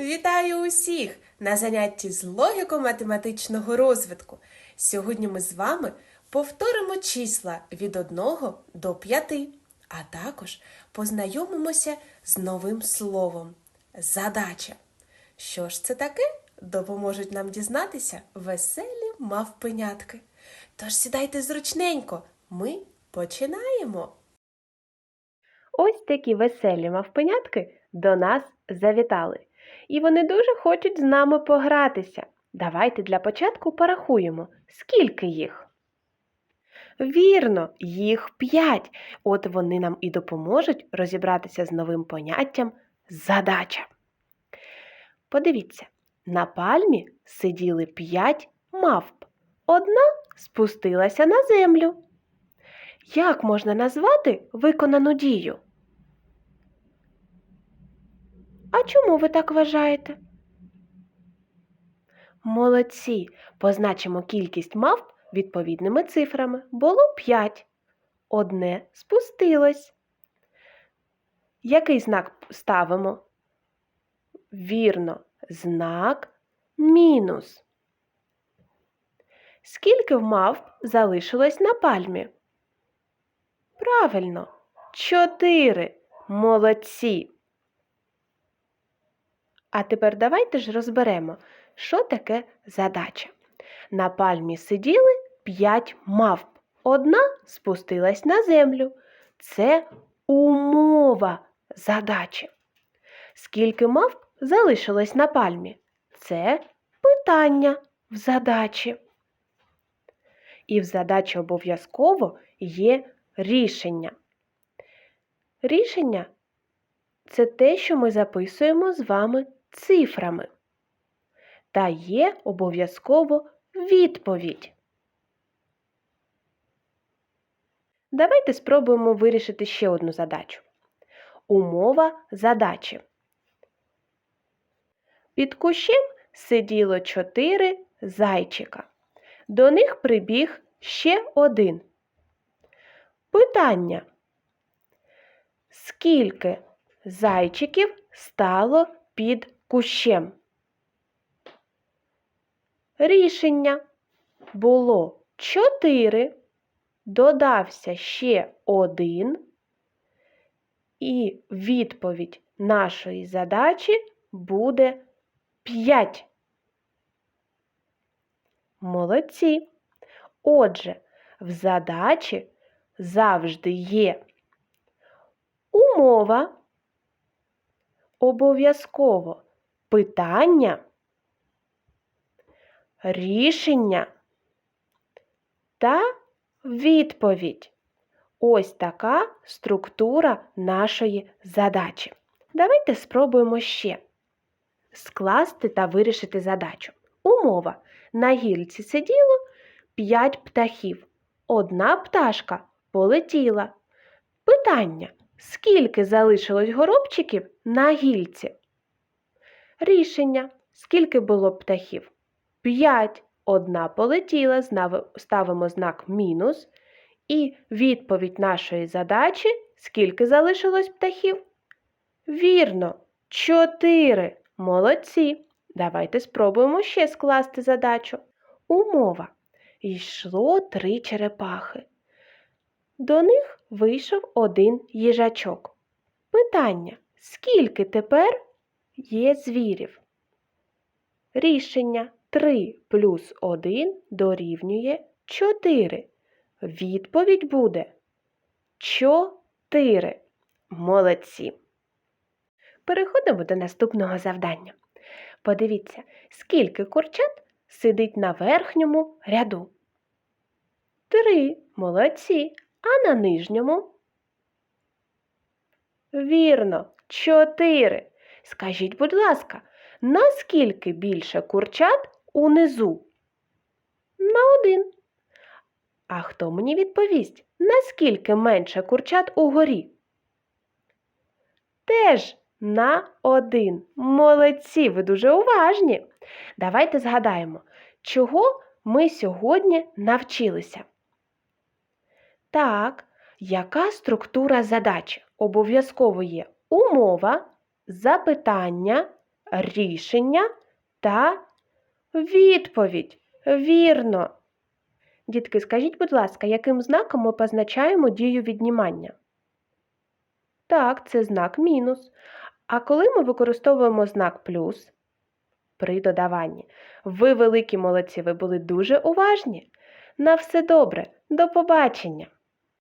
Вітаю усіх на занятті з логіко-математичного розвитку. Сьогодні ми з вами повторимо числа від 1 до 5, а також познайомимося з новим словом задача. Що ж це таке? Допоможуть нам дізнатися веселі мавпенятки. Тож сідайте зручненько, ми починаємо. Ось такі веселі мавпенятки до нас завітали. І вони дуже хочуть з нами погратися. Давайте для початку порахуємо, скільки їх. Вірно, їх п'ять. От вони нам і допоможуть розібратися з новим поняттям задача. Подивіться, на пальмі сиділи п'ять мавп. Одна спустилася на землю. Як можна назвати виконану дію? А чому ви так вважаєте? Молодці. Позначимо кількість мавп відповідними цифрами. Було 5. Одне спустилось. Який знак ставимо? Вірно, знак мінус. Скільки мавп залишилось на пальмі? Правильно, чотири. Молодці. А тепер давайте ж розберемо, що таке задача. На пальмі сиділи п'ять мавп. Одна спустилась на землю. Це умова задачі. Скільки мавп залишилось на пальмі? Це питання в задачі. І в задачі обов'язково є рішення. Рішення це те, що ми записуємо з вами цифрами. Та є обов'язково відповідь. Давайте спробуємо вирішити ще одну задачу. Умова задачі. Під кущем сиділо чотири зайчика. До них прибіг ще один. Питання. Скільки зайчиків стало під кущем? Рішення було 4, додався ще один, і відповідь нашої задачі буде 5. Молодці. Отже, в задачі завжди є умова, обов'язково питання, рішення та відповідь. Ось така структура нашої задачі. Давайте спробуємо ще скласти та вирішити задачу. Умова. На гілці сиділо 5 птахів. Одна пташка полетіла. Питання. Скільки залишилось горобчиків на гільці? Рішення. Скільки було птахів? 5. Одна полетіла, ставимо знак мінус. І відповідь нашої задачі, скільки залишилось птахів? Вірно, 4. Молодці. Давайте спробуємо ще скласти задачу. Умова. Йшло три черепахи. До них вийшов один їжачок. Питання: скільки тепер є звірів? Рішення 3 плюс 1 дорівнює 4. Відповідь буде 4. Молодці. Переходимо до наступного завдання. Подивіться, скільки курчат сидить на верхньому ряду. Три. Молодці. А на нижньому? Вірно, чотири. Скажіть, будь ласка, наскільки більше курчат унизу? На один. А хто мені відповість, наскільки менше курчат угорі? Теж на один. Молодці, ви дуже уважні. Давайте згадаємо, чого ми сьогодні навчилися. Так, яка структура задачі? Обов'язково є умова, запитання, рішення та відповідь. Вірно. Дітки, скажіть, будь ласка, яким знаком ми позначаємо дію віднімання? Так, це знак мінус. А коли ми використовуємо знак плюс при додаванні? Ви великі молодці, ви були дуже уважні. На все добре, до побачення!